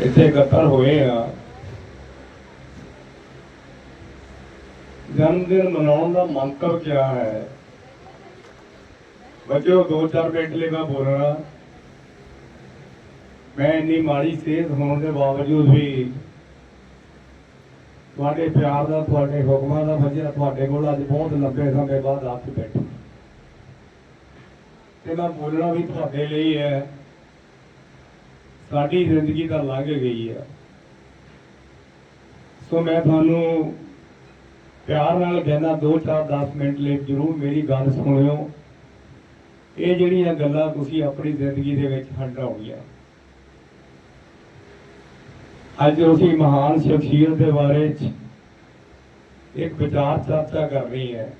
ਇੱਥੇ ਇਕੱਤਰ ਹੋਏ ਆ। ਜਨਮ ਦਿਨ ਮਨਾਉਣ ਦਾ ਮੰਤਵ ਕੀ ਹੈ? ਬੱਚਿਓ, ਦੋ ਚਾਰ ਮਿੰਟ ਲਈ ਮੈਂ ਬੋਲਣਾ ਮੈਂ ਇੰਨੀ ਮਾੜੀ ਸਿਹਤ ਹੋਣ ਦੇ ਬਾਵਜੂਦ ਵੀ ਤੁਹਾਡੇ ਪਿਆਰ ਦਾ, ਤੁਹਾਡੇ ਹੁਕਮਾਂ ਦਾ ਵਜ੍ਹਾ ਤੁਹਾਡੇ ਕੋਲ ਅੱਜ ਬਹੁਤ ਲੰਬੇ ਸਮੇਂ ਬਾਅਦ ਆਪ ਕੇ ਤੇ ਮੈਂ ਬੋਲਣਾ ਵੀ ਤੁਹਾਡੇ ਲਈ ਹੈ। ਸਾਡੀ ਜ਼ਿੰਦਗੀ ਤਾਂ ਲੰਘ ਗਈ ਹੈ ਸੋ ਮੈਂ ਤੁਹਾਨੂੰ ਪਿਆਰ ਨਾਲ ਕਹਿੰਦਾ 2-4 10 ਮਿੰਟ ਲਈ ਜ਼ਰੂਰ ਮੇਰੀ ਗੱਲ ਸੁਣਿਓ। ਇਹ ਜਿਹੜੀਆਂ ਗੱਲਾਂ ਤੁਸੀਂ ਆਪਣੀ ਜ਼ਿੰਦਗੀ ਦੇ ਵਿੱਚ ਹੰਡਾਉਣੀਆਂ ਅੱਜ ਅਸੀਂ ਮਹਾਨ ਸ਼ਖਸੀਅਤ ਦੇ ਬਾਰੇ ਚ ਇੱਕ ਵਿਚਾਰ ਚਰਚਾ ਕਰਨੀ ਹੈ।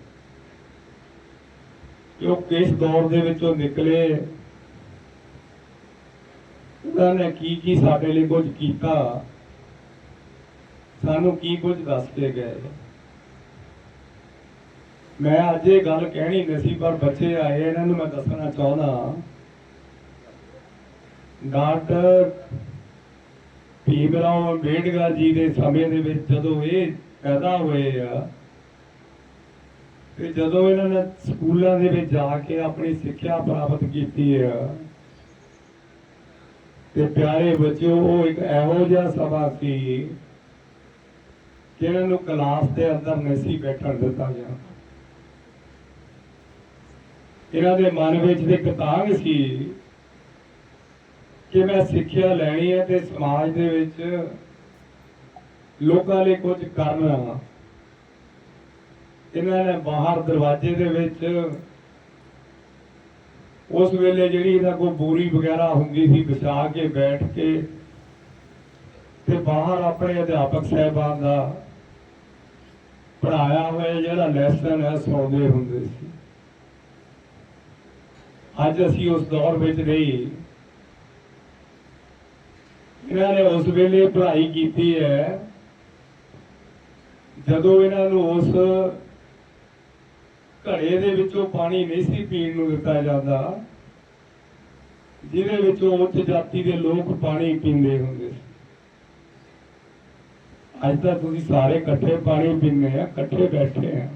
ਕਿ ਉਹ ਕਿਸ ਦੌਰ ਦੇ ਵਿੱਚੋਂ ਨਿਕਲੇ ਉਹਨਾਂ ਨੇ ਕੀ ਕੀ ਸਾਡੇ ਲਈ ਕੁਝ ਕੀਤਾ? ਸਾਨੂੰ ਕੀ ਕੁਝ ਦੱਸ ਕੇ ਗਏ? ਮੈਂ ਅੱਜ ਇਹ ਗੱਲ ਕਹਿਣੀ ਨਹੀਂ ਸੀ, ਪਰ ਬੱਚੇ ਆਏ, ਇਹਨਾਂ ਨੂੰ ਮੈਂ ਦੱਸਣਾ ਚਾਹੁੰਦਾ ਡਾਕਟਰ ਭੀਮਰਾਓ ਅੰਬੇਡਕਰ ਜੀ ਦੇ ਸਮੇਂ ਦੇ ਵਿੱਚ ਜਦੋਂ ਇਹ ਪੈਦਾ ਹੋਏ ਆ, ਤੇ ਜਦੋਂ ਇਹਨਾਂ ਨੇ ਸਕੂਲਾਂ ਦੇ ਵਿੱਚ ਜਾ ਕੇ ਆਪਣੀ ਸਿੱਖਿਆ ਪ੍ਰਾਪਤ ਕੀਤੀ ਆ ਤੇ ਪਿਆਰੇ ਬੱਚਿਓ, ਉਹ ਇੱਕ ਇਹੋ ਜਿਹਾ ਸਮਾਂ ਸੀ ਕਿ ਇਹਨਾਂ ਨੂੰ ਕਲਾਸ ਦੇ ਅੰਦਰ ਨਹੀਂ ਬੈਠਣ ਦਿੱਤਾ ਗਿਆ। ਇਹਨਾਂ ਦੇ ਮਨ ਵਿੱਚ ਇੱਕ ਤਾਂਗ ਸੀ ਕਿ ਮੈਂ ਸਿੱਖਿਆ ਲੈਣੀ ਹੈ ਤੇ ਸਮਾਜ ਦੇ ਵਿੱਚ ਲੋਕਾਂ ਲਈ ਕੁਝ ਕਰਨਾ। ਇਹਨਾਂ ਨੇ ਬਾਹਰ ਦਰਵਾਜ਼ੇ ਦੇ ਵਿੱਚ ਉਸ ਵੇਲੇ ਜਿਹੜੀ ਇਹਨਾਂ ਕੋਲ ਬੋਰੀ ਵਗੈਰਾ ਹੁੰਦੀ ਸੀ ਵਿਛਾ ਕੇ ਬੈਠ ਕੇ ਤੇ ਬਾਹਰ ਆਪਣੇ ਅਧਿਆਪਕ ਸਾਹਿਬਾਨ ਦਾ ਪੜਾਇਆ ਹੋਇਆ ਜਿਹੜਾ ਲੈਸਨ ਹੈ ਸੁਣਦੇ ਹੁੰਦੇ ਸੀ। ਅੱਜ ਅਸੀਂ ਉਸ ਦੌਰ ਵਿੱਚ ਨਹੀਂ। ਇਹਨਾਂ ਨੇ ਉਸ ਵੇਲੇ ਪੜ੍ਹਾਈ ਕੀਤੀ ਹੈ। ਜਦੋਂ ਇਹਨਾਂ ਨੂੰ ਉਸ ਘੜੇ ਦੇ ਵਿੱਚੋਂ ਪਾਣੀ ਨਹੀਂ ਸੀ ਪੀਣ ਨੂੰ ਦਿੱਤਾ ਜਾਂਦਾ, ਜਿਹਦੇ ਵਿੱਚੋਂ ਉੱਚ ਜਾਤੀ ਦੇ ਲੋਕ ਪਾਣੀ ਪੀਂਦੇ ਹੁੰਦੇ ਸੀ। ਅੱਜ ਤਾਂ ਤੁਸੀਂ ਸਾਰੇ ਇਕੱਠੇ ਪਾਣੀ ਪੀਂਦੇ ਆ, ਇਕੱਠੇ ਬੈਠੇ ਆ।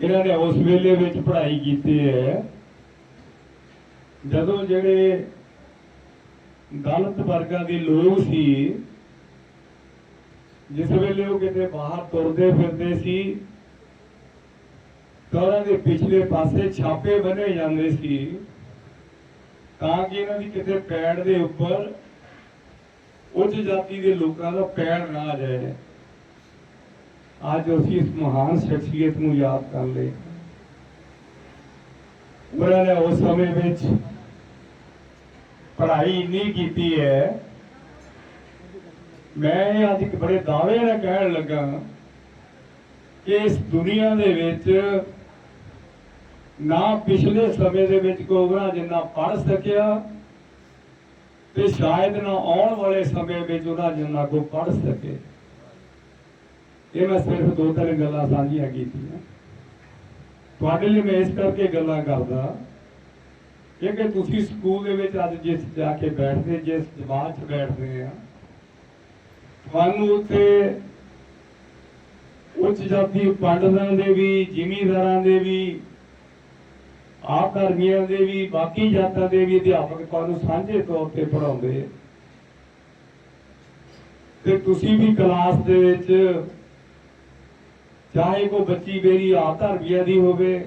ਇਹਨਾਂ ਨੇ ਉਸ ਵੇਲੇ ਵਿੱਚ ਪੜ੍ਹਾਈ ਕੀਤੀ ਹੈ। ਜਦੋਂ ਜਿਹੜੇ ਦਲਿਤ ਵਰਗਾਂ ਦੇ ਲੋਕ ਸੀ, ਜਿਸ ਵੇਲੇ ਉਹ ਕਿਤੇ ਬਾਹਰ ਤੁਰਦੇ ਫਿਰਦੇ ਸੀ ਤਾਂ ਦੇ ਪਿਛਲੇ ਪਾਸੇ ਛਾਪੇ ਬਣੇ ਜਾਂਦੇ ਸੀ, ਤਾਂ ਕਿ ਇਹਨਾਂ ਦੀ ਕਿਤੇ ਪੈੜ ਦੇ ਉੱਪਰ ਉੱਚ ਜਾਤੀ ਦੇ ਲੋਕਾਂ ਦਾ ਪੈੜ ਨਾ ਆ ਜਾਏ। ਅੱਜ ਅਸੀਂ ਇਸ ਮਹਾਨ ਸ਼ਖਸੀਅਤ ਨੂੰ ਯਾਦ ਕਰ ਲਏ। ਉਹਨਾਂ ਨੇ ਉਸ ਸਮੇਂ ਵਿੱਚ ਪੜ੍ਹਾਈ ਨਹੀਂ ਕੀਤੀ ਹੈ। ਮੈਂ ਅੱਜ ਇੱਕ ਬੜੇ ਦਾਅਵੇ ਨਾਲ ਕਹਿਣ ਲੱਗਾ ਕਿ ਇਸ ਦੁਨੀਆ ਦੇ ਵਿੱਚ ਨਾ ਪਿਛਲੇ ਸਮੇਂ ਦੇ ਵਿੱਚ ਕੋਈ ਉਹਨਾਂ ਜਿੰਨਾ ਪੜ੍ਹ ਸਕਿਆ ਤੇ ਸ਼ਾਇਦ ਨਾ ਆਉਣ ਵਾਲੇ ਸਮੇਂ ਵਿੱਚ ਉਹਦਾ ਜਿੰਨਾ ਕੋ ਪੜ੍ਹ ਸਕੇ। ਇਹ ਮੈਂ ਸਿਰਫ ਦੋ ਤਿੰਨ ਗੱਲਾਂ ਸਾਂਝੀਆਂ ਕੀਤੀਆਂ। ਤੁਹਾਡੇ ਲਈ ਮੈਂ ਇਸ ਕਰਕੇ ਗੱਲਾਂ ਕਰਦਾ ਕਿ ਤੁਸੀਂ ਸਕੂਲ ਦੇ ਵਿੱਚ ਅੱਜ ਜਿਸ ਜਾ ਕੇ ਬੈਠਦੇ, ਜਿਸ ਜਮਾਤ 'ਚ ਬੈਠਦੇ ਆ, ਤੁਹਾਨੂੰ ਉੱਥੇ ਉੱਚ ਜਾਤੀ ਪੰਡਤਾਂ ਦੇ ਵੀ, ਜ਼ਿਮੀਂਦਾਰਾਂ ਦੇ ਵੀ ਆਪ ਧਰਮੀਆਂ ਦੇ ਵੀ, ਬਾਕੀ ਜਾਤਾਂ ਦੇ ਵੀ ਅਧਿਆਪਕ ਤੁਹਾਨੂੰ ਸਾਂਝੇ ਤੌਰ ਤੇ ਪੜਾਉਂਦੇ ਤੇ ਤੁਸੀਂ ਵੀ ਕਲਾਸ ਦੇ ਵਿੱਚ ਚਾਹੇ ਕੋ ਬੱਚੀ ਮੇਰੀ ਆਪ ਧਰਮੀਆਂ ਦੀ ਹੋਵੇ,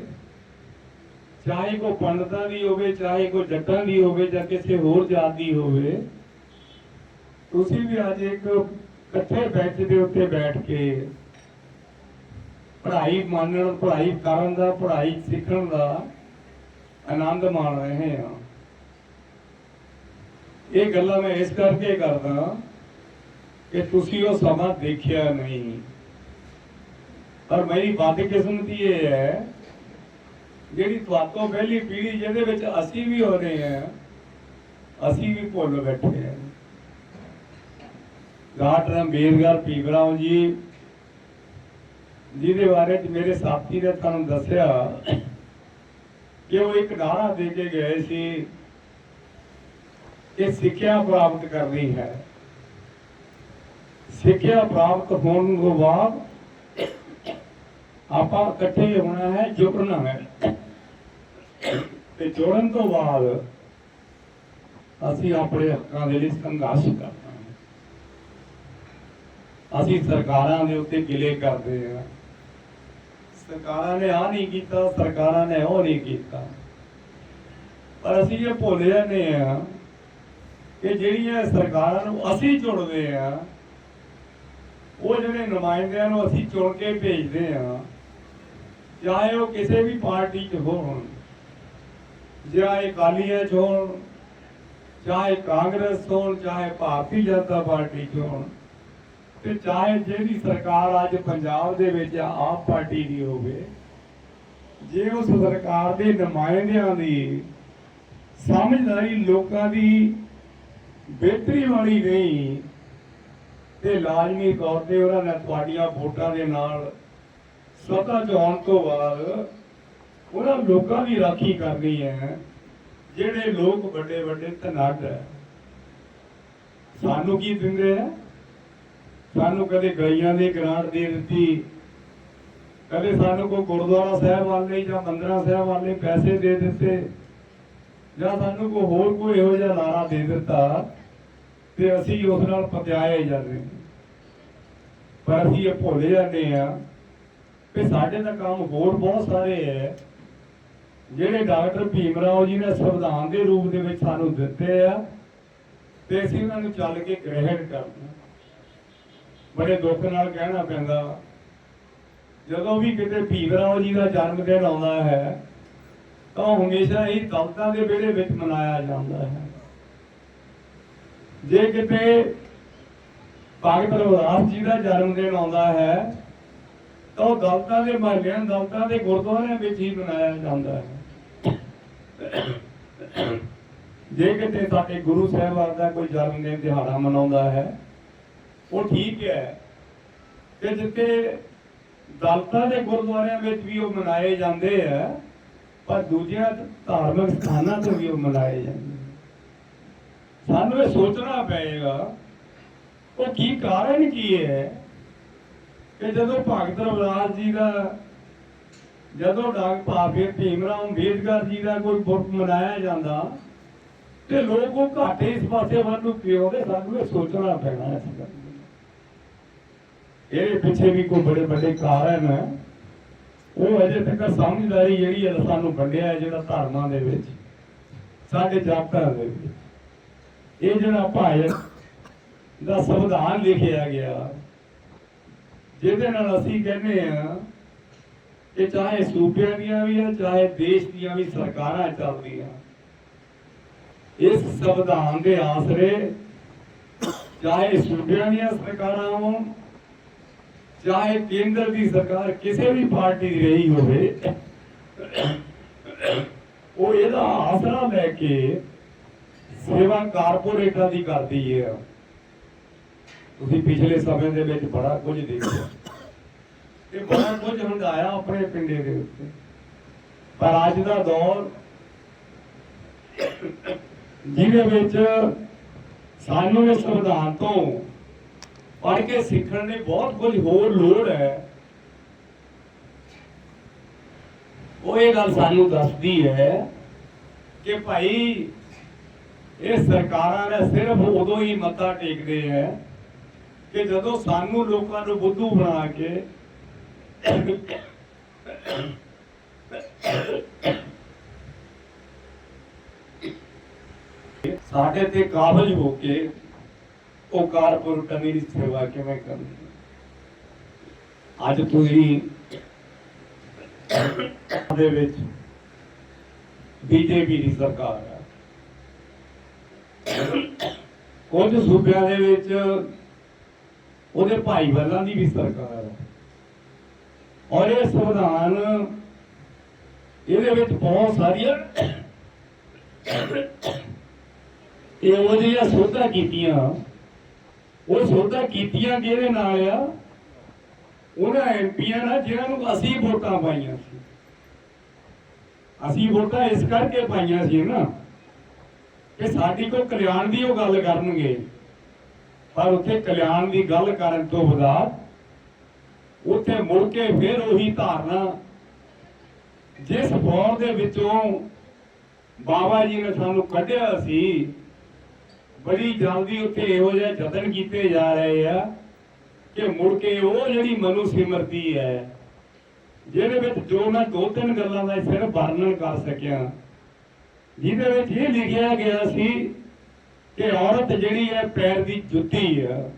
ਚਾਹੇ ਕੋ ਪੰਡਤਾਂ ਦੀ ਹੋਵੇ, ਚਾਹੇ ਕੋ ਜੱਟਾਂ ਦੀ ਹੋਵੇ ਜਾਂ ਕਿਸੇ ਹੋਰ ਜਾਤ ਦੀ ਹੋਵੇ, ਤੁਸੀਂ ਵੀ ਅੱਜ ਇੱਕ ਇਕੱਠੇ ਬੈਂਚ ਦੇ ਉੱਤੇ ਬੈਠ ਕੇ ਪੜ੍ਹਾਈ ਮੰਨਣ, ਪੜ੍ਹਾਈ ਕਰਨ ਦਾ, ਪੜ੍ਹਾਈ ਸਿੱਖਣ ਦਾ ਆਨੰਦ ਮਾਣ ਰਹੇ ਹਾਂ। ਇਹ ਗੱਲਾਂ ਮੈਂ ਇਸ ਕਰਕੇ ਕਰਦਾ ਕਿ ਤੁਸੀਂ ਉਹ ਸਮਾਂ ਦੇਖਿਆ ਨਹੀਂ। ਪਰ ਮੇਰੀ ਬਦਕਿਸਮਤੀ ਇਹ ਹੈ, ਜਿਹੜੀ ਤੁਹਾਤੋਂ ਪਹਿਲੀ ਪੀੜ੍ਹੀ ਜਿਹਦੇ ਵਿੱਚ ਅਸੀਂ ਵੀ ਹੋ ਰਹੇ ਹਾਂ, ਅਸੀਂ ਵੀ ਭੁੱਲ ਬੈਠੇ ਹਾਂ। ਡਾਕਟਰ ਅੰਬੇਦਕਰ ਭੀਮਰਾਓ ਜੀ, ਜਿਹਦੇ ਬਾਰੇ ਚ ਮੇਰੇ ਸਾਥੀ ਨੇ ਤੁਹਾਨੂੰ ਦੱਸਿਆ ਕਿ ਉਹ ਇੱਕ ਨਾਰਾ ਦੇ ਕੇ ਗਏ ਸੀ, ਇਹ ਸਿੱਖਿਆ ਪ੍ਰਾਪਤ ਕਰਨੀ ਹੈ। ਸਿੱਖਿਆ ਪ੍ਰਾਪਤ ਹੋਣ ਤੋਂ ਬਾਅਦ ਆਪਾਂ ਇਕੱਠੇ ਹੋਣਾ ਹੈ, ਜੁੜਨਾ ਹੈ। ਤੇ ਜੁੜਨ ਤੋਂ ਬਾਅਦ ਅਸੀਂ ਆਪਣੇ ਹੱਕਾਂ ਦੇ ਲਈ ਸੰਘਰਸ਼ ਕਰਨਾ ਹੈ। ਅਸੀਂ ਸਰਕਾਰਾਂ ਦੇ ਉੱਤੇ ਗਿਲੇ ਕਰਦੇ ਹਾਂ। ਸਰਕਾਰਾਂ ਨੇ ਆ ਨਹੀਂ ਕੀਤਾ, ਸਰਕਾਰਾਂ ਨੇ ਉਹ ਨਹੀਂ ਕੀਤਾ। ਪਰ ਅਸੀਂ ਇਹ ਭੁੱਲ ਜਾਂਦੇ ਆ ਕਿ ਜਿਹੜੀਆਂ ਸਰਕਾਰਾਂ ਨੂੰ ਅਸੀਂ ਚੁਣਦੇ ਆ ਉਹ ਜਿਹੜੇ ਨੁਮਾਇੰਦਿਆਂ ਨੂੰ ਅਸੀਂ ਚੁਣ ਕੇ ਭੇਜਦੇ ਆ ਚਾਹੇ ਉਹ ਕਿਸੇ ਵੀ ਪਾਰਟੀ 'ਚ ਹੋਣ, ਚਾਹੇ ਅਕਾਲੀਆਂ 'ਚ ਹੋਣ, ਚਾਹੇ ਕਾਂਗਰਸ ਹੋਣ, ਚਾਹੇ ਭਾਰਤੀ ਜਨਤਾ ਪਾਰਟੀ 'ਚ ਹੋਣ ਤੇ ਚਾਹੇ ਜਿਹੜੀ ਸਰਕਾਰ ਅੱਜ ਪੰਜਾਬ ਦੇ ਵਿੱਚ ਆ, ਆਪ ਪਾਰਟੀ ਦੀ ਹੋਵੇ ਜੇ ਉਸ ਸਰਕਾਰ ਦੇ ਨੁਮਾਇੰਦਿਆਂ ਦੀ ਸਮਝਦਾਰੀ ਲੋਕਾਂ ਦੀ ਬਿਹਤਰੀ ਵਾਲੀ ਨਹੀਂ ਤੇ ਲਾਜ਼ਮੀ ਤੌਰ ਤੇ ਉਹਨਾਂ ਨੇ ਤੁਹਾਡੀਆਂ ਵੋਟਾਂ ਦੇ ਨਾਲ ਸੱਤਾ 'ਚ ਆਉਣ ਤੋਂ ਬਾਅਦ ਉਹਨਾਂ ਲੋਕਾਂ ਦੀ ਰਾਖੀ ਕਰਨੀ ਹੈ ਜਿਹੜੇ ਲੋਕ ਵੱਡੇ ਵੱਡੇ ਧਨਾਢ ਹੈ। ਸਾਨੂੰ ਕੀ ਦਿੰਦੇ ਆ ਸਾਨੂੰ ਕਦੇ ਗਲੀਆਂ ਦੀ ਗ੍ਰਾਂਟ ਦੇ ਦਿੱਤੀ। ਕਦੇ ਸਾਨੂੰ ਕੋਈ ਗੁਰਦੁਆਰਾ ਸਾਹਿਬ ਵਾਲੇ ਜਾਂ ਮੰਦਰਾਂ ਸਾਹਿਬ ਵਾਲੇ ਪੈਸੇ ਦੇ ਦਿੱਤੇ ਜਾਂ ਸਾਨੂੰ ਕੋਈ ਹੋਰ ਕੋਈ ਇਹੋ ਜਿਹਾ ਲਾਰਾ ਦੇ ਦਿੱਤਾ ਤੇ ਅਸੀਂ ਉਸ ਨਾਲ ਪਤਿਆਏ ਜਾਂਦੇ। ਪਰ ਅਸੀਂ ਇਹ ਭੁੱਲ ਜਾਂਦੇ ਆ ਕਿ ਸਾਡੇ ਦਾ ਕੰਮ ਹੋਰ ਬਹੁਤ ਸਾਰੇ ਹੈ ਜਿਹੜੇ ਡਾਕਟਰ ਭੀਮ ਰਾਓ ਜੀ ਨੇ ਸੰਵਿਧਾਨ ਦੇ ਰੂਪ ਦੇ ਵਿੱਚ ਸਾਨੂੰ ਦਿੱਤੇ ਆ ਤੇ ਅਸੀਂ ਉਹਨਾਂ ਨੂੰ ਚੱਲ ਕੇ ਗ੍ਰਹਿਣ ਕਰਨਾ ਬੜੇ ਦੁੱਖ ਨਾਲ ਕਹਿਣਾ ਪੈਂਦਾ। ਜਦੋਂ ਵੀ ਕਿਤੇ ਭੀਮ ਰਾਓ ਜੀ ਦਾ ਜਨਮ ਦਿਨ ਆਉਂਦਾ ਹੈ, ਤਾਂ ਹਮੇਸ਼ਾ ਹੀ ਦਲਤਾਂ ਦੇ ਵਿਹੜੇ ਵਿੱਚ ਮਨਾਇਆ ਜਾਂਦਾ ਹੈ। ਜੇ ਕਿਤੇ ਭਗਤ ਰਵਿਦਾਸ ਜੀ ਦਾ ਜਨਮ ਦਿਨ ਆਉਂਦਾ ਹੈ, ਤਾਂ ਉਹ ਦਲਤਾਂ ਦੇ ਮਹੱਲਿਆਂ ਦਲਤਾਂ ਦੇ ਗੁਰਦੁਆਰਿਆਂ ਵਿੱਚ ਹੀ ਮਨਾਇਆ ਜਾਂਦਾ ਹੈ। ਜੇ ਕਿਤੇ ਸਾਡੇ ਗੁਰੂ ਸਾਹਿਬਾਨ ਦਾ ਕੋਈ ਜਨਮ ਦਿਨ, ਦਿਹਾੜਾ ਮਨਾਉਂਦਾ ਹੈ ਉਹ ਠੀਕ ਹੈ। ਕਿ ਜਿੱਥੇ ਦਲਤਾਂ ਦੇ ਗੁਰਦੁਆਰਿਆਂ ਵਿੱਚ ਵੀ ਉਹ ਮਨਾਏ ਜਾਂਦੇ ਆ, ਪਰ ਦੂਜਿਆਂ ਧਾਰਮਿਕ ਸਥਾਨਾਂ ਤੇ ਵੀ ਉਹ ਮਨਾਏ ਜਾਂਦੇ ਸਾਨੂੰ ਇਹ ਸੋਚਣਾ ਪਏਗਾ, ਉਹ ਕੀ ਕਾਰਨ ਕੀ ਹੈ ਕਿ ਜਦੋਂ ਭਗਤ ਰਵਿਦਾਸ ਜੀ ਦਾ, ਜਦੋਂ ਡਾਕ ਭਾਵੇਂ ਭੀਮਰਾਓ ਅੰਬੇਦਕਰ ਜੀ ਦਾ ਕੋਈ ਗੁਰਪ ਮਨਾਇਆ ਜਾਂਦਾ, ਤੇ ਲੋਕ ਉਹ ਘਾਟੇ ਇਸ ਪਾਸੇ ਵੱਲ ਨੂੰ ਕਿਉਂ ਦੇ ਸਾਨੂੰ ਇਹ ਸੋਚਣਾ ਪੈਣਾ ਇਸ ਗੱਲ ਨੂੰ। ਇਹਦੇ ਪਿੱਛੇ ਵੀ ਕੋਈ ਬੜੇ ਵੱਡੇ ਕਾਰਨ ਹੈ ਉਹ ਅਜੇ ਤੱਕ ਸਮਝਦਾਰੀ ਜਿਹੜੀ ਹੈ ਸਾਨੂੰ ਵੰਡਿਆ ਹੈ, ਜਿਹੜਾ ਧਰਮਾਂ ਦੇ ਵਿੱਚ, ਸਾਡੇ ਜਾਤਾਂ ਦੇ ਵਿੱਚ ਇਹ ਜਿਹੜਾ ਭਾਈ ਦਾ ਸੰਵਿਧਾਨ ਲਿਖਿਆ ਗਿਆ, ਜਿਹਦੇ ਨਾਲ ਅਸੀਂ ਕਹਿੰਦੇ ਆ ਕਿ ਚਾਹੇ ਸੂਬਿਆਂ ਦੀਆਂ ਵੀ ਆ, ਚਾਹੇ ਦੇਸ਼ ਦੀਆਂ ਵੀ ਸਰਕਾਰਾਂ ਚੱਲਦੀਆਂ, ਇਸ ਸੰਵਿਧਾਨ ਦੇ ਆਸਰੇ ਚਾਹੇ ਸੂਬਿਆਂ ਦੀਆਂ ਸਰਕਾਰਾਂ ਹੋਣ ਚਾਹੇ ਕੇਂਦਰ ਦੀ ਸਰਕਾਰ ਕਿਸੇ ਵੀ ਪਾਰਟੀ ਦੀ ਰਹੀ ਹੋਵੇ, ਉਹ ਇਹਦਾ ਆਸਰਾ ਲੈ ਕੇ ਸੇਵਾ ਕਾਰਪੋਰੇਟਾਂ ਦੀ ਕਰਦੀ ਹੈ ਤੁਸੀਂ ਪਿਛਲੇ ਸਮੇਂ ਦੇ ਵਿੱਚ ਬੜਾ ਕੁਝ ਦੇਖਿਆ। ਤੇ ਬੜਾ ਕੁਝ ਹੰਡਾਇਆ ਆਪਣੇ ਪਿੰਡੇ ਦੇ ਉੱਤੇ। ਪਰ ਅੱਜ ਦਾ ਦੌਰ ਜਿਹਦੇ ਵਿੱਚ ਸਾਨੂੰ ਇਸ ਸੰਵਿਧਾਨ ਤੋਂ ਪੜ੍ਹ ਕੇ ਸਿੱਖਣ ਦੀ ਬਹੁਤ ਕੁਝ ਹੋਰ ਲੋੜ ਹੈ। ਉਹ ਇਹ ਗੱਲ ਸਾਨੂੰ ਦੱਸਦੀ ਹੈ ਕਿ ਭਾਈ, ਇਹ ਸਰਕਾਰਾਂ ਨੇ ਸਿਰਫ ਉਦੋਂ ਹੀ ਮੱਥਾ ਟੇਕਦੇ ਹੈ ਕਿ ਜਦੋਂ ਸਾਨੂੰ ਲੋਕਾਂ ਨੂੰ ਬੁੱਧੂ ਬਣਾ ਕੇ ਸਾਡੇ ਤੇ ਕਾਬਜ ਹੋ ਕੇ ਉਹ ਕਾਰਪੋਰੇਟਾਂ ਦੀ ਸੇਵਾ ਕਿਵੇਂ ਕਰਨੀ? ਅੱਜ ਤੁਸੀਂ ਦੇ ਵਿੱਚ ਬੀਜੇਪੀ ਦੀ ਸਰਕਾਰ ਹੈ ਕੁਝ ਸੂਬਿਆਂ ਦੇ ਵਿੱਚ ਉਹਦੇ ਭਾਈ ਵੱਲਾਂ ਦੀ ਵੀ ਸਰਕਾਰ ਹੈ ਔਰ ਇਹ ਸੰਵਿਧਾਨ ਇਹਦੇ ਵਿੱਚ ਬਹੁਤ ਸਾਰੀਆਂ ਇਹ ਉਹ ਜਿਹੜੀਆਂ ਸੋਧਾਂ ਕੀਤੀਆਂ ਉਹ ਸੋਧਾਂ ਕੀਤੀਆਂ ਕਿਹਦੇ ਨਾਲ ਆ, ਉਹਨਾਂ ਐਮਪੀਆਂ ਨਾਲ ਜਿਨ੍ਹਾਂ ਨੂੰ ਅਸੀਂ ਵੋਟਾਂ ਪਾਈਆਂ ਸੀ। ਅਸੀਂ ਵੋਟਾਂ ਇਸ ਕਰਕੇ ਪਾਈਆਂ ਸੀ ਨਾ ਕਿ ਸਾਡੀ ਕੋ ਕਲਿਆਣ ਦੀ ਉਹ ਗੱਲ ਕਰਨਗੇ। ਪਰ ਉੱਥੇ ਕਲਿਆਣ ਦੀ ਗੱਲ ਕਰਨ ਤੋਂ ਬਾਅਦ ਉੱਥੇ ਮੁੜ ਕੇ ਫਿਰ ਉਹੀ ਧਾਰਨਾ ਜਿਸ ਫੌਰ ਦੇ ਵਿੱਚੋਂ ਬਾਬਾ ਜੀ ਨੇ ਸਾਨੂੰ ਕੱਢਿਆ ਸੀ ਬੜੀ ਜਲਦੀ ਉੱਥੇ ਇਹੋ ਜਿਹੇ ਯਤਨ ਕੀਤੇ ਜਾ ਰਹੇ ਆ ਕਿ ਮੁੜ ਕੇ ਉਹ ਜਿਹੜੀ ਮਨੁ ਸਿਮਰਤੀ ਹੈ, ਜਿਹਦੇ ਵਿੱਚ ਜੋ ਮੈਂ ਦੋ ਤਿੰਨ ਗੱਲਾਂ ਦਾ ਸਿਰ ਵਰਣਨ ਕਰ ਸਕਿਆ, ਜਿਹਦੇ ਵਿੱਚ ਇਹ ਲਿਖਿਆ ਗਿਆ ਸੀ ਕਿ ਔਰਤ ਜਿਹੜੀ ਹੈ ਪੈਰ ਦੀ ਜੁੱਤੀ ਹੈ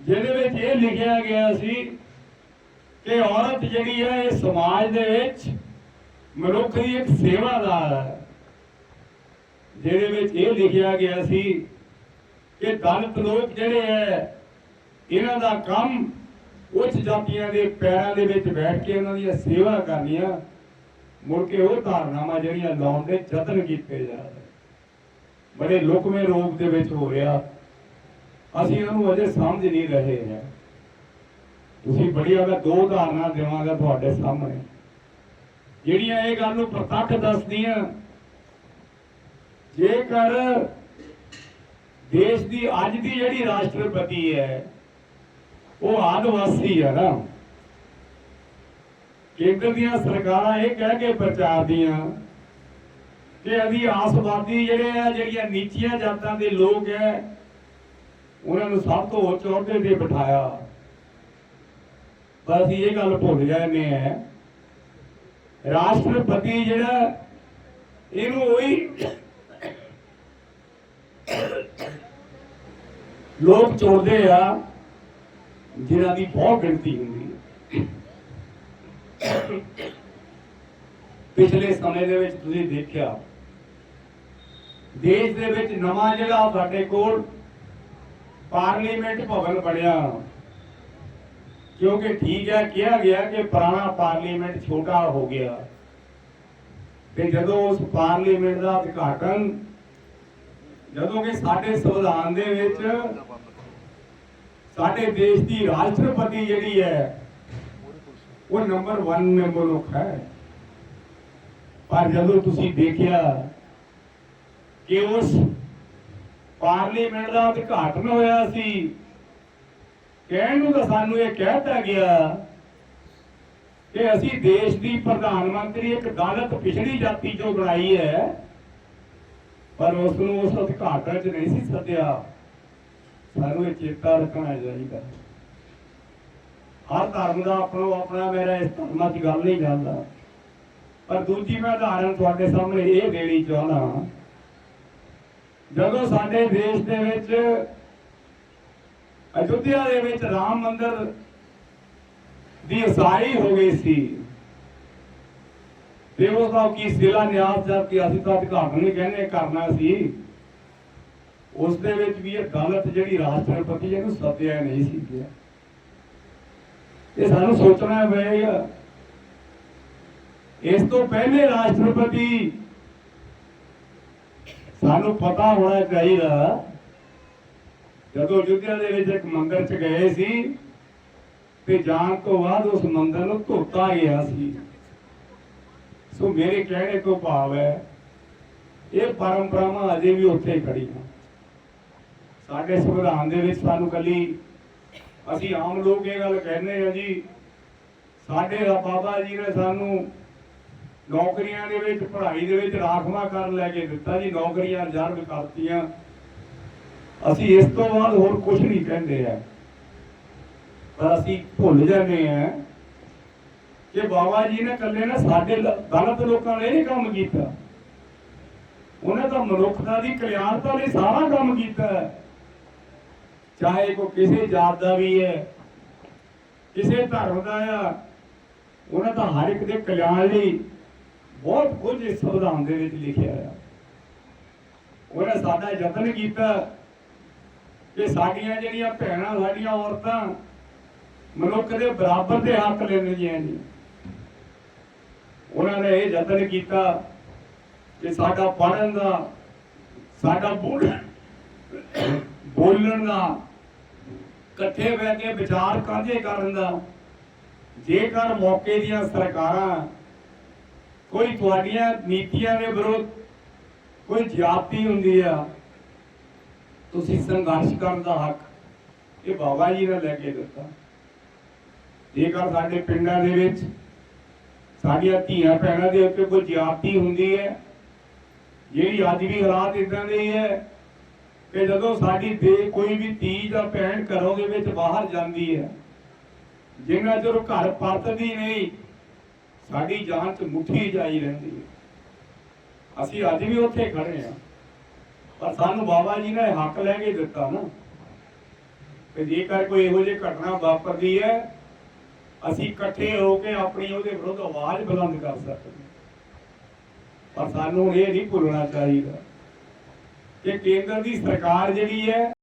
ਜਿਹਦੇ ਵਿੱਚ ਇਹ ਲਿਖਿਆ ਗਿਆ ਸੀ ਕਿ ਔਰਤ ਜਿਹੜੀ ਹੈ ਇਹ ਸਮਾਜ ਦੇ ਵਿੱਚ ਮਨੁੱਖ ਦੀ ਇੱਕ ਸੇਵਾਦਾਰ ਹੈ। ਜਿਹਦੇ ਵਿੱਚ ਇਹ ਲਿਖਿਆ ਗਿਆ ਸੀ ਕਿ ਦਲਿਤ ਲੋਕ ਜਿਹੜੇ ਹੈ ਇਹਨਾਂ ਦਾ ਕੰਮ ਉੱਚ ਜਾਤੀਆਂ ਦੇ ਪੈਰਾਂ ਦੇ ਵਿੱਚ ਬੈਠ ਕੇ ਉਹਨਾਂ ਦੀ ਸੇਵਾ ਕਰਨੀ ਆ ਮੁੜ ਕੇ ਉਹ ਧਾਰਨਾਵਾਂ ਜਿਹੜੀਆਂ ਲਾਉਣ ਦੇ ਯਤਨ ਕੀਤੇ ਜਾ ਰਹੇ ਬੜੇ ਲੁਕਵੇਂ ਰੂਪ ਦੇ ਵਿੱਚ ਹੋ ਰਿਹਾ। ਅਸੀਂ ਇਹਨੂੰ ਅਜੇ ਸਮਝ ਨਹੀਂ ਰਹੇ ਹਾਂ ਤੁਸੀਂ ਬੜੀਆਂ ਮੈਂ ਦੋ ਧਾਰਨਾ ਦੇਵਾਂਗਾ ਤੁਹਾਡੇ ਸਾਹਮਣੇ। ਜਿਹੜੀਆਂ ਇਹ ਗੱਲ ਨੂੰ ਪ੍ਰਤੱਖ ਦੱਸਦੀਆਂ ਜੇਕਰ ਦੇਸ਼ ਦੀ ਅੱਜ ਦੀ ਜਿਹੜੀ ਰਾਸ਼ਟਰਪਤੀ ਹੈ, ਉਹ ਆਦਿਵਾਸੀ ਹੈ ਨਾ। ਕੇਂਦਰ ਦੀਆਂ ਸਰਕਾਰਾਂ ਇਹ ਕਹਿ ਕੇ ਪ੍ਰਚਾਰਦੀਆਂ ਕਿ ਅਸੀਂ ਆਸਵਾਦੀ ਜਿਹੜੇ ਆ, ਜਿਹੜੀਆਂ ਨੀਚੀਆਂ ਜਾਤਾਂ ਦੇ ਲੋਕ ਹੈ, ਉਹਨਾਂ ਨੂੰ ਸਭ ਤੋਂ ਉੱਚ ਅਹੁਦੇ ਤੇ ਬਿਠਾਇਆ। ਪਰ ਅਸੀਂ ਇਹ ਗੱਲ ਭੁੱਲ ਜਾਂਦੇ ਆ ਰਾਸ਼ਟਰਪਤੀ ਜਿਹੜਾ, ਇਹਨੂੰ ਉਹੀ ਲੋਕ ਚੁਣਦੇ ਆ ਜਿਨ੍ਹਾਂ ਦੀ ਬਹੁਤ ਗਿਣਤੀ ਹੁੰਦੀ ਹੈ। ਪਿਛਲੇ ਸਮੇਂ ਦੇ ਵਿੱਚ ਤੁਸੀਂ ਦੇਖਿਆ, ਦੇਸ਼ ਦੇ ਵਿੱਚ ਨਵਾਂ ਜਿਹੜਾ ਸਾਡੇ ਕੋਲ ਪਾਰਲੀਮੈਂਟ ਭਵਨ ਬਣਿਆ, ਕਿਉਂਕਿ ਠੀਕ ਹੈ, ਕਿਹਾ ਗਿਆ ਕਿ ਪੁਰਾਣਾ ਪਾਰਲੀਮੈਂਟ ਛੋਟਾ ਹੋ ਗਿਆ। ਤੇ ਜਦੋਂ ਉਸ ਪਾਰਲੀਮੈਂਟ ਦਾ ਉਦਘਾਟਨ ਜਦੋਂ ਕਿ ਸਾਡੇ ਸੰਵਿਧਾਨ ਦੇ ਵਿੱਚ ਸਾਡੇ ਦੇਸ਼ ਦੀ ਰਾਸ਼ਟਰਪਤੀ ਜਿਹੜੀ ਹੈ, ਉਹ ਨੰਬਰ 1 ਨੰਬਰ ਉਹ ਹੈ। ਪਰ ਜਦੋਂ ਤੁਸੀਂ ਦੇਖਿਆ ਕਿ ਉਸ ਪਾਰਲੀਮੈਂਟ ਦਾ ਉਦਘਾਟਨ ਹੋਇਆ ਸੀ, ਕਹਿਣ ਨੂੰ ਤਾਂ ਸਾਨੂੰ ਇਹ ਕਹਿਤਾ ਗਿਆ ਕਿ ਅਸੀਂ ਦੇਸ਼ ਦੀ ਪ੍ਰਧਾਨ ਮੰਤਰੀ ਇੱਕ ਦਲਿਤ ਪਿਛੜੀ ਜਾਤੀ ਚੋਂ ਬਣਾਈ ਹੈ। ਪਰ ਉਸ ਨੂੰ ਉਸ ਉਦਘਾਟਨ 'ਚ ਨਹੀਂ ਸੀ ਸੱਦਿਆ। ਸਾਨੂੰ ਇਹ ਚੇਤਾ ਰੱਖਣਾ ਚਾਹੀਦਾ ਹਰ ਧਰਮ ਦਾ ਆਪਣਾ ਆਪਣਾ ਮੇਰਾ ਇਸ ਧਰਮਾਂ 'ਚ ਗੱਲ ਨਹੀਂ ਜਾਂਦਾ। ਪਰ ਦੂਜੀ ਮੈਂ ਉਦਾਹਰਨ ਤੁਹਾਡੇ ਸਾਹਮਣੇ ਇਹ ਦੇਣੀ ਚਾਹੁੰਦਾ ਜਦੋਂ ਸਾਡੇ ਦੇਸ਼ ਦੇ ਵਿੱਚ ਅਯੁੱਧਿਆ ਦੇ ਵਿੱਚ ਰਾਮ ਮੰਦਿਰ ਦੀ ਉਸਾਰੀ ਹੋ ਗਈ ਸੀ ਤੇ ਉਸ ਦਾ ਕੀ ਸਿਲਾ ਨਿਆਸ ਜਦ ਅਸੀਂ ਤਾਂ ਅਧਿਕਾਰ ਕਹਿੰਦੇ ਕਰਨਾ ਸੀ। ਉਸ ਦੇ ਵਿੱਚ ਵੀ ਇਹ ਗਲਤ ਜਿਹੜੀ ਰਾਸ਼ਟਰਪਤੀ ਇਹਨੂੰ ਸੱਦਿਆ ਨਹੀਂ ਸੀ ਗਿਆ। ਇਹ ਸਾਨੂੰ ਸੋਚਣਾ ਪਏਗਾ ਇਸ ਤੋਂ ਪਹਿਲੇ ਰਾਸ਼ਟਰਪਤੀ ਸਾਨੂੰ ਪਤਾ ਹੋਣਾ ਚਾਹੀਦਾ, ਜਦੋਂ ਯੁੱਧਿਆ ਦੇ ਵਿੱਚ ਇੱਕ ਮੰਦਿਰ 'ਚ ਗਏ ਸੀ, ਤੇ ਜਾਣ ਤੋਂ ਬਾਅਦ ਉਸ ਮੰਦਿਰ ਨੂੰ ਧੋਤਾ ਗਿਆ ਸੀ। ਸੋ ਮੇਰੇ ਕਹਿਣੇ ਤੋਂ ਭਾਵ ਹੈ, ਇਹ ਪਰੰਪਰਾਵਾਂ ਅਜੇ ਵੀ ਉੱਥੇ ਖੜੀਆਂ ਸਾਡੇ ਸੰਵਿਧਾਨ ਦੇ ਵਿੱਚ ਸਾਨੂੰ ਕੱਲੀ ਅਸੀਂ ਆਮ ਲੋਕ ਇਹ ਗੱਲ ਕਹਿੰਦੇ ਆ ਜੀ, ਸਾਡੇ ਦਾ ਬਾਬਾ ਜੀ ਨੇ ਸਾਨੂੰ ਨੌਕਰੀਆਂ ਦੇ ਵਿੱਚ, ਪੜ੍ਹਾਈ ਦੇ ਵਿੱਚ ਰਾਖਵਾ ਕਰਨ ਲੈ ਕੇ ਦਿੱਤਾ ਜੀ, ਨੌਕਰੀਆਂ ਰਿਜ਼ਰਵ ਕਰਤੀਆਂ। ਅਸੀਂ ਇਸ ਤੋਂ ਬਾਅਦ ਹੋਰ ਕੁਝ ਨਹੀਂ ਕਹਿੰਦੇ ਆ ਪਰ ਅਸੀਂ ਭੁੱਲ ਜਾਂਦੇ ਆ ਕਿ ਬਾਬਾ ਜੀ ਨੇ ਇਕੱਲੇ ਨੇ ਸਾਡੇ ਲ- ਦਲਿਤ ਲੋਕਾਂ ਲਈ ਇਹ ਕੰਮ ਕੀਤਾ। ਉਹਨੇ ਤਾਂ ਮਨੁੱਖਤਾ ਦੀ ਕਲਿਆਣਤਾ ਲਈ ਸਾਰਾ ਕੰਮ ਕੀਤਾ ਚਾਹੇ ਕੋ ਕਿਸੇ ਜਾਤ ਦਾ ਵੀ ਹੈ, ਕਿਸੇ ਧਰਮ ਦਾ ਆ, ਉਹਨਾਂ ਤਾਂ ਹਰ ਇੱਕ ਦੇ ਕਲਿਆਣ ਲਈ ਬਹੁਤ ਕੁਝ ਇਸ ਸੰਵਿਧਾਨ ਦੇ ਵਿੱਚ ਲਿਖਿਆ ਆ। ਉਹਨੇ ਸਾਡਾ ਯਤਨ ਕੀਤਾ ਕਿ ਸਾਡੀਆਂ ਜਿਹੜੀਆਂ ਭੈਣਾਂ, ਸਾਡੀਆਂ ਔਰਤਾਂ ਮਨੁੱਖ ਦੇ ਬਰਾਬਰ ਦੇ ਹੱਕ ਲੈਂਦੀਆਂ ਨੇ। ਉਹਨਾਂ ਨੇ ਇਹ ਯਤਨ ਕੀਤਾ ਕਿ ਸਾਡਾ ਪੜਨ ਦਾ, ਸਾਡਾ ਬੋਲਣ ਬੋਲਣ ਦਾ, ਇਕੱਠੇ ਬਹਿ ਕੇ ਵਿਚਾਰ ਕਾਂਝੇ ਕਰਨ ਦਾ, ਜੇਕਰ ਮੌਕੇ ਦੀਆਂ ਸਰਕਾਰਾਂ ਕੋਈ ਤੁਹਾਡੀਆਂ ਨੀਤੀਆਂ ਦੇ ਵਿਰੁੱਧ ਕੋਈ ਜਾਤੀ ਹੁੰਦੀ ਆ, ਤੁਸੀਂ ਸੰਘਰਸ਼ ਕਰਨ ਦਾ ਹੱਕ ਇਹ ਬਾਬਾ ਜੀ ਨੇ ਲੈ ਕੇ ਦਿੱਤਾ। ਜੇਕਰ ਸਾਡੇ ਪਿੰਡਾਂ ਦੇ ਵਿੱਚ ਸਾਡੀਆਂ ਧੀਆਂ ਭੈਣਾਂ ਦੇ ਉੱਤੇ ਕੋਈ ਜਾਤੀ ਹੁੰਦੀ ਹੈ, ਜਿਹੜੀ ਅੱਜ ਵੀ ਹਾਲਾਤ ਇਦਾਂ ਦੇ ਹੈ ਕਿ ਜਦੋਂ ਸਾਡੀ ਦੇ ਕੋਈ ਵੀ ਧੀ ਜਾਂ ਭੈਣ ਘਰੋਂ ਦੇ ਵਿੱਚ ਬਾਹਰ ਜਾਂਦੀ ਹੈ, ਜਿੰਨਾ ਚਿਰ ਘਰ ਪਰਤਦੀ ਨਹੀਂ, ਸਾਡੀ ਜਾਨ 'ਚ ਮੁੱਠੀ ਜਾਈ ਰਹਿੰਦੀ ਹੈ। ਅਸੀਂ ਅੱਜ ਵੀ ਉੱਥੇ ਖੜੇ ਆ ਪਰ ਸਾਨੂੰ ਬਾਬਾ ਜੀ ਨੇ ਹੱਕ ਲੈ ਕੇ ਦਿੱਤਾ ਨਾ, ਕਿ ਜੇਕਰ ਕੋਈ ਇਹੋ ਜਿਹੀ ਘਟਨਾ ਵਾਪਰਦੀ ਹੈ ਅਸੀਂ ਇਕੱਠੇ ਹੋ ਕੇ ਆਪਣੀ ਉਹਦੇ ਵਿਰੁੱਧ ਆਵਾਜ਼ ਬੁਲੰਦ ਕਰ ਸਕਦੇ ਪਰ ਸਾਨੂੰ ਇਹ ਨਹੀਂ ਭੁੱਲਣਾ ਚਾਹੀਦਾ ਕਿ ਕੇਂਦਰ ਦੀ ਸਰਕਾਰ ਜਿਹੜੀ ਹੈ